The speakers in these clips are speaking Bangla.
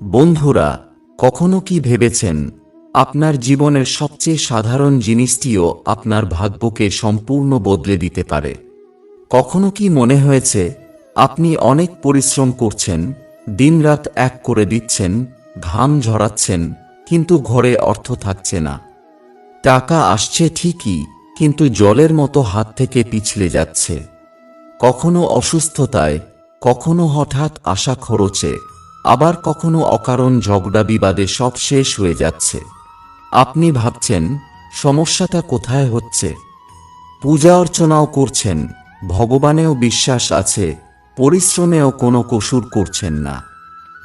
বন্ধুরা, কখনো কি ভেবেছেন আপনার জীবনের সবচেয়ে সাধারণ জিনিসটিও আপনার ভাগ্যকে সম্পূর্ণ বদলে দিতে পারে? কখনো কি মনে হয়েছে আপনি অনেক পরিশ্রম করছেন, দিনরাত এক করে দিচ্ছেন, ঘাম ঝরাচ্ছেন, কিন্তু ঘরে অর্থ থাকছে না? টাকা আসছে ঠিকই, কিন্তু জলের মতো হাত থেকে পিছলে যাচ্ছে। কখনো অসুস্থতায়, কখনো হঠাৎ আশা খরচে আবার কখনো অকারণ ঝগড়া বিবাদে সব শেষ হয়ে যাচ্ছে। আপনি ভাবছেন, সমস্যাটা কোথায় হচ্ছে? পূজা অর্চনাও করছেন, ভগবানেও বিশ্বাস আছে, পরিশ্রমেও কোনো কসুর করছেন না।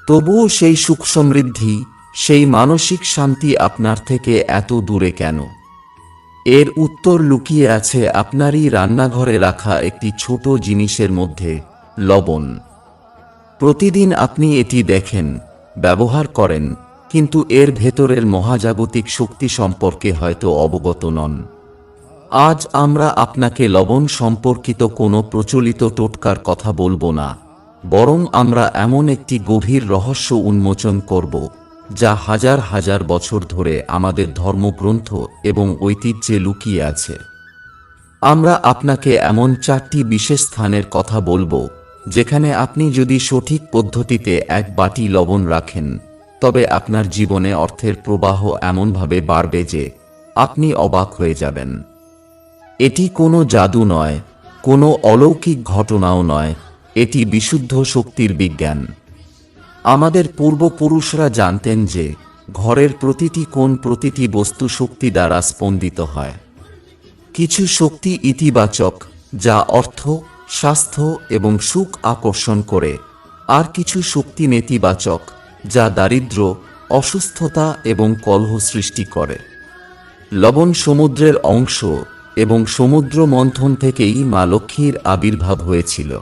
তবুও সেই সুখ সমৃদ্ধি, সেই মানসিক শান্তি আপনার থেকে এত দূরে কেন? এর উত্তর লুকিয়ে আছে আপনারই রান্নাঘরে রাখা একটি ছোট জিনিসের মধ্যে, লবণ। প্রতিদিন আপনি এটি দেখেন, ব্যবহার করেন, কিন্তু এর ভেতরের মহাজাগতিক শক্তি সম্পর্কে হয়তো অবগত নন। আজ আমরা আপনাকে লবণ সম্পর্কিত কোনো প্রচলিত টোটকার কথা বলব না, বরং আমরা এমন একটি গভীর রহস্য উন্মোচন করব, যা হাজার হাজার বছর ধরে আমাদের ধর্মগ্রন্থ এবং ঐতিহ্যে লুকিয়ে আছে। আমরা আপনাকে এমন চারটি বিশেষ স্থানের কথা বলব যেখানে আপনি যদি সঠিক পদ্ধতিতে এক বাটি লবণ রাখেন, তবে আপনার জীবনে অর্থের প্রবাহ এমনভাবে বাড়বে যে আপনি অবাক হয়ে যাবেন। এটি কোনো জাদু নয়, কোনো অলৌকিক ঘটনাও নয়, এটি বিশুদ্ধ শক্তির বিজ্ঞান। আমাদের পূর্বপুরুষরা জানতেন যে ঘরের প্রতিটি কোণ প্রতিটি বস্তু শক্তি দ্বারা স্পন্দিত হয়। কিছু শক্তি ইতিবাচক, যা অর্থ স্বাস্থ্য এবং সুখ আকর্ষণ করে। আর কিছু শক্তি নেতিবাচক, যা দারিদ্র, অসুস্থতা এবং কলহ সৃষ্টি করে। লবণ সমুদ্রের অংশ এবং সমুদ্র মন্থন থেকেই মা লক্ষ্মীর আবির্ভাব হয়েছিল।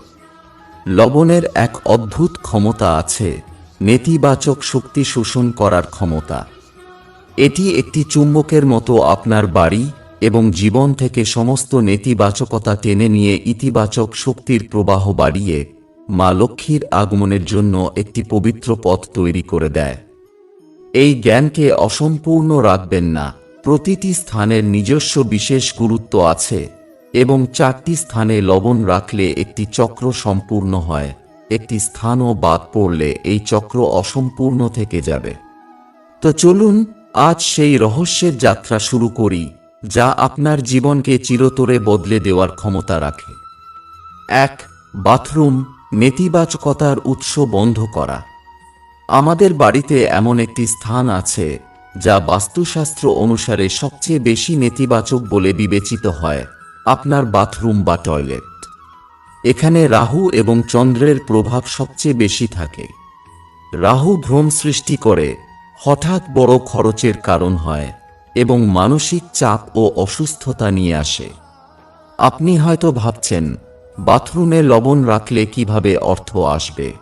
লবণের এক অদ্ভুত ক্ষমতা আছে, নেতিবাচক শক্তি শোষণ করার ক্ষমতা। এটি একটি চুম্বকের মতো আপনার বাড়ি এবং জীবন থেকে সমস্ত নেতিবাচকতা টেনে নিয়ে ইতিবাচক শক্তির প্রবাহ বাড়িয়ে মা লক্ষ্মীর আগমনের জন্য একটি পবিত্র পথ তৈরি করে দেয়। এই জ্ঞানকে অসম্পূর্ণ রাখবেন না। প্রতিটি স্থানের নিজস্ব বিশেষ গুরুত্ব আছে এবং চারটি স্থানে লবণ রাখলে একটি চক্র সম্পূর্ণ হয়। একটি স্থানও বাদ পড়লে এই চক্র অসম্পূর্ণ থেকে যাবে। তো চলুন, আজ সেই রহস্যের যাত্রা শুরু করি। যা আপনার জীবনকে চিরতরে বদলে দেওয়ার ক্ষমতা রাখে। এক, বাথরুম নেতিবাচকতার উৎস বন্ধ করা। আমাদের বাড়িতে এমন একটি স্থান আছে যা বাস্তুশাস্ত্র অনুসারে সবচেয়ে বেশি নেতিবাচক বলে বিবেচিত হয়, আপনার বাথরুম বা টয়লেট। এখানে রাহু এবং চন্দ্রের প্রভাব সবচেয়ে বেশি থাকে। রাহু ভ্রম সৃষ্টি করে, হঠাৎ বড় খরচের কারণ হয়। এবং মানসিক চাপ ও অসুস্থতা নিয়ে আসে। আপনি হয়তো ভাবছেন, বাথরুমে লবণ রাখলে কীভাবে অর্থ আসবে?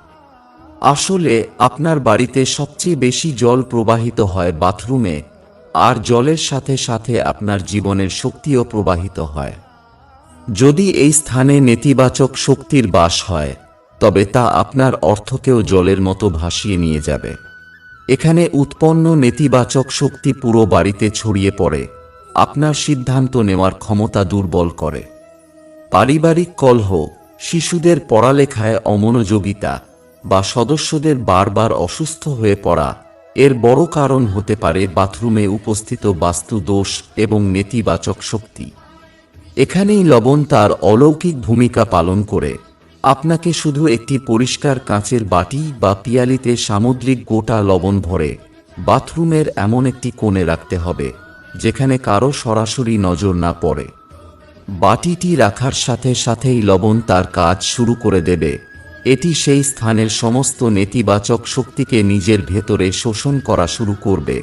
আসলে, আপনার বাড়িতে সবচেয়ে বেশি জল প্রবাহিত হয় বাথরুমে, আর জলের সাথে সাথে আপনার জীবনের শক্তিও প্রবাহিত হয়। যদি এই স্থানে নেতিবাচক শক্তির বাস হয়, তবে তা আপনার অর্থকেও জলের মতো ভাসিয়ে নিয়ে যাবে। এখানে উৎপন্ন নেতিবাচক শক্তি পুরো বাড়িতে ছড়িয়ে পড়ে। আপনার সিদ্ধান্ত নেওয়ার ক্ষমতা দুর্বল করে। পারিবারিক কলহ, শিশুদের পড়ালেখায় অমনোযোগিতা বা সদস্যদের বারবার অসুস্থ হয়ে পড়া, এর বড় কারণ হতে পারে বাথরুমে উপস্থিত বাস্তু দোষ এবং নেতিবাচক শক্তি। এখানেই লবণ তার অলৌকিক ভূমিকা পালন করে। আপনাকে শুধু একটি পরিষ্কার কাঁচের বাটি বা পিয়ালিতে সামুদ্রিক গোটা লবণ ভরে বাথরুমের এমন একটি কোণে রাখতে হবে, যেখানে কারও সরাসরি নজর না পড়ে। বাটিটি রাখার সাথে সাথেই লবণ তার কাজ শুরু করে দেবে। এটি সেই স্থানের সমস্ত নেতিবাচক শক্তিকে নিজের ভেতরে শোষণ করা শুরু করবে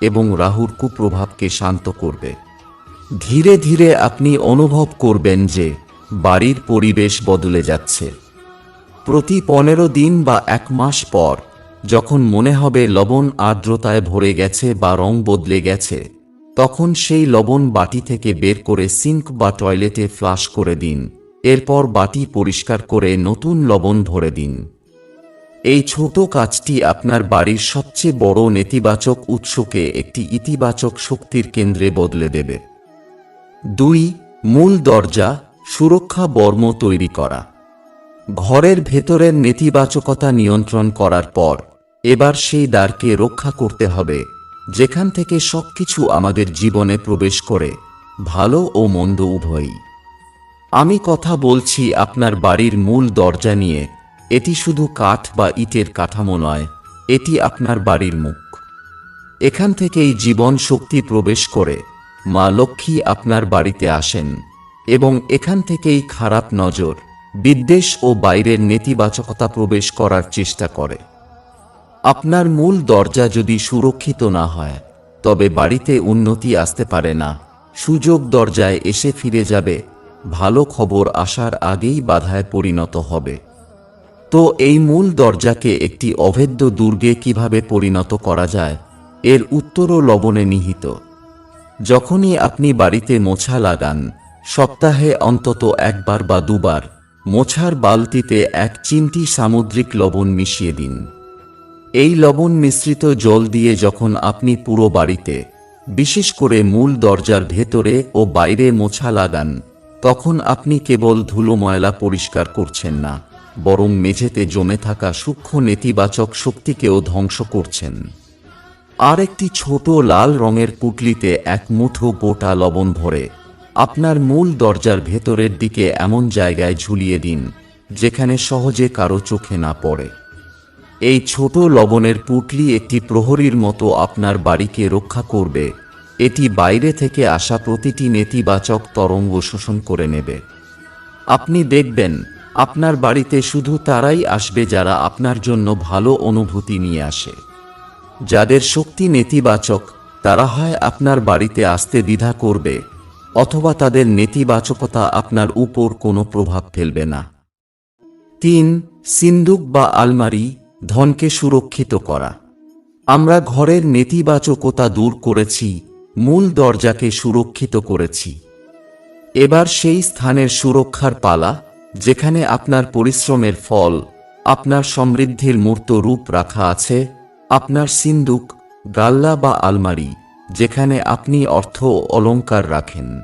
এবং রাহুর কুপ্রভাবকে শান্ত করবে। ধীরে ধীরে আপনি অনুভব করবেন যে বাড়ির পরিবেশ বদলে যাচ্ছে। প্রতি পনেরো দিন বা এক মাস পর, যখন মনে হবে লবণ আর্দ্রতায় ভরে গেছে বা রং বদলে গেছে, তখন সেই লবণ বাটি থেকে বের করে সিঙ্ক বা টয়লেটে ফ্লাশ করে দিন। এরপর বাটি পরিষ্কার করে নতুন লবণ ভরে দিন। এই ছোট কাজটি আপনার বাড়ির সবচেয়ে বড় নেতিবাচক উৎসকে একটি ইতিবাচক শক্তির কেন্দ্রে বদলে দেবে। দুই, মূল দরজা সুরক্ষা বর্ম তৈরি করা। ঘরের ভেতরের নেতিবাচকতা নিয়ন্ত্রণ করার পর, এবার সেই দ্বারকে রক্ষা করতে হবে, যেখান থেকে সবকিছু আমাদের জীবনে প্রবেশ করে, ভালো ও মন্দ উভয়ই। আমি কথা বলছি আপনার বাড়ির মূল দরজা নিয়ে, এটি শুধু কাঠ বা ইটের কাঠামো নয়, এটি আপনার বাড়ির মুখ। এখান থেকেই জীবন শক্তি প্রবেশ করে, মা লক্ষ্মী আপনার বাড়িতে আসেন। এবং এখান থেকেই খারাপ নজর, বিদ্বেষ ও বাইরের নেতিবাচকতা প্রবেশ করার চেষ্টা করে। আপনার মূল দরজা যদি সুরক্ষিত না হয়, তবে বাড়িতে উন্নতি আসতে পারে না। সুযোগ দরজায় এসে ফিরে যাবে, ভালো খবর আসার আগেই বাধায় পরিণত হবে। তো এই মূল দরজাকে একটি অভেদ্য দুর্গে কীভাবে পরিণত করা যায়, এর উত্তরও লবণে নিহিত। যখনই আপনি বাড়িতে মোছা লাগান সপ্তাহে অন্তত একবার বা দুবার মোছার বালতিতে এক চিমটি সামুদ্রিক লবণ মিশিয়ে দিন। এই লবণ মিশ্রিত জল দিয়ে যখন আপনি পুরো বাড়িতে, বিশেষ করে মূল দরজার ভেতরে ও বাইরে মোছা লাগান, তখন আপনি কেবল ধুলো ময়লা পরিষ্কার করছেন না, বরং মেঝেতে জমে থাকা সূক্ষ্ম নেতিবাচক শক্তিকেও ধ্বংস করছেন। আর একটি ছোট লাল রঙের পুটলিতে এক মুঠো গোটা লবণ ভরে আপনার মূল দরজার ভেতরের দিকে এমন জায়গায় ঝুলিয়ে দিন, যেখানে সহজে কারও চোখে না পড়ে। এই ছোট লবণের পুটলি একটি প্রহরীর মতো আপনার বাড়িকে রক্ষা করবে। এটি বাইরে থেকে আসা প্রতিটি নেতিবাচক তরঙ্গ শোষণ করে নেবে। আপনি দেখবেন, আপনার বাড়িতে শুধু তারাই আসবে যারা আপনার জন্য ভালো অনুভূতি নিয়ে আসে। যাদের শক্তি নেতিবাচক, তারা হয় আপনার বাড়িতে আসতে দ্বিধা করবে। অথবা তাদের নেতিবাচকতা আপনার উপর কোনো প্রভাব ফেলবে না। তিন, সিন্দুক বা আলমারি ধনকে সুরক্ষিত করা। আমরা ঘরের নেতিবাচকতা দূর করেছি, মূল দরজাকে সুরক্ষিত করেছি। এবার সেই স্থানের সুরক্ষার পালা, যেখানে আপনার পরিশ্রমের ফল, আপনার সমৃদ্ধির মূর্ত রূপ রাখা আছে, আপনার সিন্দুক, গাল্লা বা আলমারি। যেখানে আপনি অর্থ ও অলংকার রাখেন।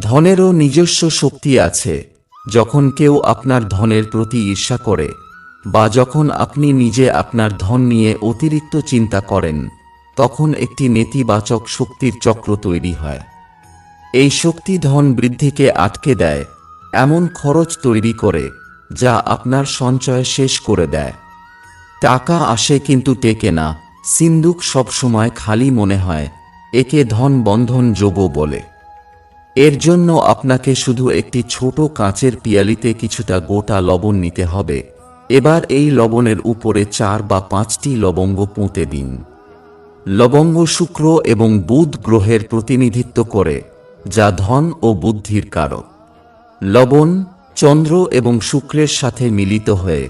ধনেরও নিজস্ব শক্তি আছে, যখন কেউ আপনার ধনের প্রতি ঈর্ষা করে, বা যখন আপনি নিজে আপনার ধন নিয়ে অতিরিক্ত চিন্তা করেন, তখন একটি নেতিবাচক শক্তির চক্র তৈরি হয়। এই শক্তি ধন বৃদ্ধিকে আটকে দেয়, এমন খরচ তৈরি করে, যা আপনার সঞ্চয় শেষ করে দেয়। টাকা আসে কিন্তু টেকে না সিন্দুক সবসময় খালি মনে হয়, একে ধন বন্ধন যোগ বলে। এর জন্য আপনাকে শুধু একটি ছোট কাঁচের পিয়ালিতে কিছুটা গোটা লবণ নিতে হবে। এবার এই লবণের উপরে চার বা পাঁচটি লবঙ্গ পুঁতে দিন। লবঙ্গ শুক্র এবং বুধ গ্রহের প্রতিনিধিত্ব করে, যা ধন ও বুদ্ধির কারক। লবণ, চন্দ্র এবং শুক্রের সাথে মিলিত হয়ে,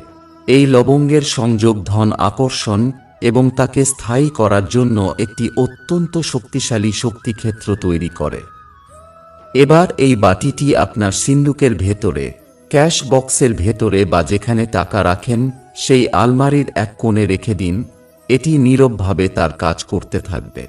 এই লবঙ্গের সংযোগ ধন আকর্ষণ এবং তাকে স্থায়ী করার জন্য একটি অত্যন্ত শক্তিশালী শক্তিক্ষেত্র তৈরি করে। এবার এই বাটিটি আপনার সিন্দুকের ভেতরে, ক্যাশ বক্সের ভেতরে বা যেখানে টাকা রাখেন, সেই আলমারির এক কোণে রেখে দিন, এটি নীরবভাবে তার কাজ করতে থাকবে।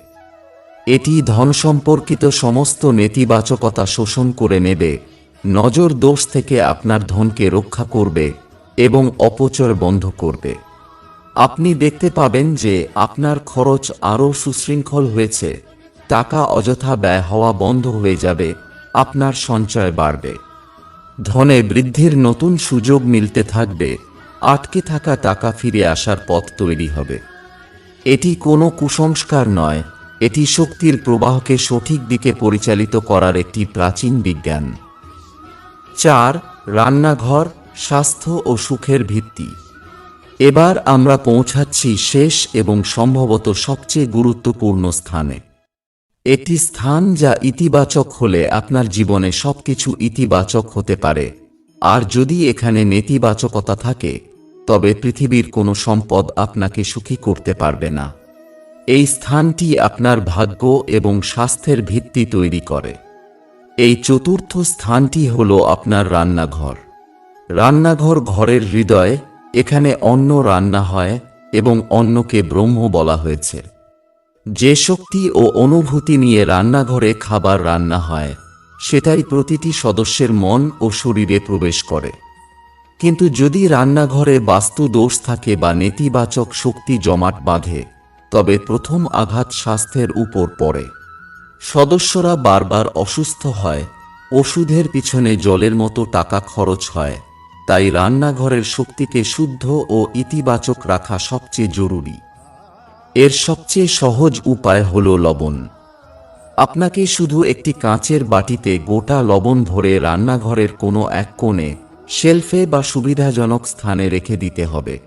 এটি ধন সম্পর্কিত সমস্ত নেতিবাচকতা শোষণ করে নেবে, নজর দোষ থেকে আপনার ধনকে রক্ষা করবে এবং অপচয় বন্ধ করবে। আপনি দেখতে পাবেন যে আপনার খরচ আরও সুশৃঙ্খল হয়েছে। টাকা অযথা ব্যয় হওয়া বন্ধ হয়ে যাবে। আপনার সঞ্চয় বাড়বে। ধনে বৃদ্ধির নতুন সুযোগ মিলতে থাকবে। আটকে থাকা টাকা ফিরে আসার পথ তৈরি হবে। এটি কোনো কুসংস্কার নয়। এটি শক্তির প্রবাহকে সঠিক দিকে পরিচালিত করার একটি প্রাচীন বিজ্ঞান। চার, রান্নাঘর, স্বাস্থ্য ও সুখের ভিত্তি। এবার আমরা পৌঁছাচ্ছি শেষ এবং সম্ভবত সবচেয়ে গুরুত্বপূর্ণ স্থানে। একটি স্থান যা ইতিবাচক হলে আপনার জীবনে সবকিছু ইতিবাচক হতে পারে। আর যদি এখানে নেতিবাচকতা থাকে, তবে পৃথিবীর কোনো সম্পদ আপনাকে সুখী করতে পারবে না। এই স্থানটি আপনার ভাগ্য এবং স্বাস্থ্যের ভিত্তি তৈরি করে। এই চতুর্থ স্থানটি হল আপনার রান্নাঘর। রান্নাঘর ঘরের হৃদয় এখানে অন্ন রান্না হয় এবং অন্নকে ব্রহ্ম বলা হয়েছে। যে শক্তি ও অনুভূতি নিয়ে রান্নাঘরে খাবার রান্না হয়, সেটাই প্রতিটি সদস্যের মন ও শরীরে প্রবেশ করে। কিন্তু যদি রান্নাঘরে বাস্তু দোষ থাকে বা নেতিবাচক শক্তি জমাট বাঁধে, তবে প্রথম আঘাত স্বাস্থ্যের উপর পড়ে। সদস্যরা বারবার অসুস্থ হয়, ওষুধের পিছনে জলের মতো টাকা খরচ হয় তাই রান্নাঘরের শক্তিকে শুদ্ধ ও ইতিবাচক রাখা সবচেয়ে জরুরি। এর সবচেয়ে সহজ উপায় হল লবণ। আপনাকে শুধু একটি কাঁচের বাটিতে গোটা লবণ ভরে রান্নাঘরের কোনো এক কোণে শেলফে বা সুবিধাজনক স্থানে রেখে দিতে হবে।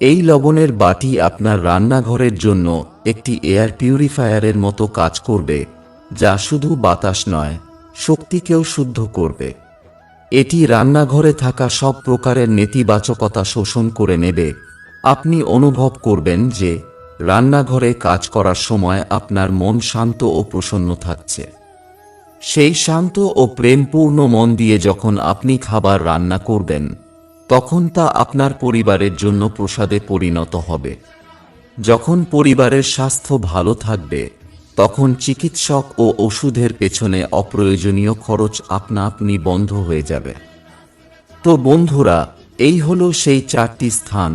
এই লবণের বাটি আপনার রান্নাঘরের জন্য একটি এয়ার পিউরিফায়ারের মতো কাজ করবে, যা শুধু বাতাস নয়, শক্তিকেও শুদ্ধ করবে। এটি রান্নাঘরে থাকা সব প্রকারের নেতিবাচকতা শোষণ করে নেবে। আপনি অনুভব করবেন যে, রান্নাঘরে কাজ করার সময় আপনার মন শান্ত ও প্রসন্ন থাকছে। সেই শান্ত ও প্রেমপূর্ণ মন দিয়ে যখন আপনি খাবার রান্না করবেন, তখন তা আপনার পরিবারের জন্য প্রসাদে পরিণত হবে। যখন পরিবারের স্বাস্থ্য ভালো থাকবে তখন চিকিৎসক ও ওষুধের পেছনে অপ্রয়োজনীয় খরচ আপনা আপনি বন্ধ হয়ে যাবে। তো বন্ধুরা, এই হলো সেই চারটি স্থান,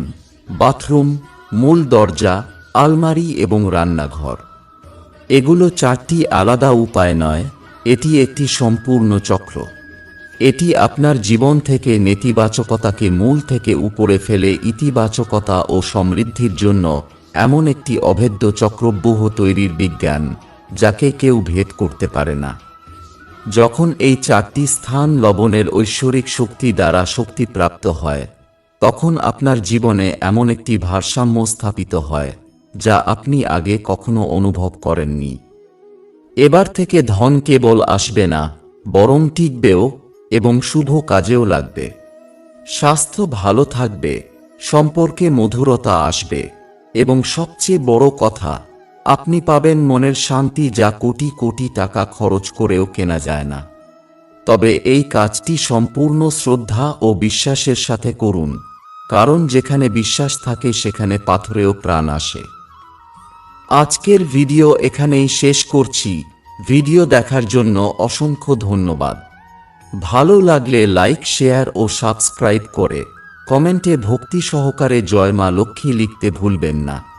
বাথরুম, মূল দরজা, আলমারি এবং রান্নাঘর। এগুলো চারটি আলাদা উপায় নয়, এটি একটি সম্পূর্ণ চক্র। এটি আপনার জীবন থেকে নেতিবাচকতাকে মূল থেকে উপরে ফেলে ইতিবাচকতা ও সমৃদ্ধির জন্য এমন একটি অভেদ্য চক্রব্যূহ তৈরির বিজ্ঞান, যাকে কেউ ভেদ করতে পারে না। যখন এই চারটি স্থান লবণের ঐশ্বরিক শক্তি দ্বারা শক্তিপ্রাপ্ত হয়, তখন আপনার জীবনে এমন একটি ভারসাম্য স্থাপিত হয়, যা আপনি আগে কখনো অনুভব করেননি। এবার থেকে ধন কেবল আসবে না, বরং টিকবেও এবং শুভ কাজেও লাগবে। স্বাস্থ্য ভালো থাকবে, সম্পর্কে মধুরতা আসবে। এবং সবচেয়ে বড় কথা, আপনি পাবেন মনের শান্তি যা কোটি কোটি টাকা খরচ করেও কেনা যায় না। তবে এই কাজটি সম্পূর্ণ শ্রদ্ধা ও বিশ্বাসের সাথে করুন, কারণ যেখানে বিশ্বাস থাকে সেখানে পাথরেও প্রাণ আসে। আজকের ভিডিও এখানেই শেষ করছি। ভিডিও দেখার জন্য অসংখ্য ধন্যবাদ। ভালো লাগলে লাইক, শেয়ার ও সাবস্ক্রাইব করে কমেন্টে ভক্তি সহকারে জয় মা লক্ষ্মী লিখতে ভুলবেন না।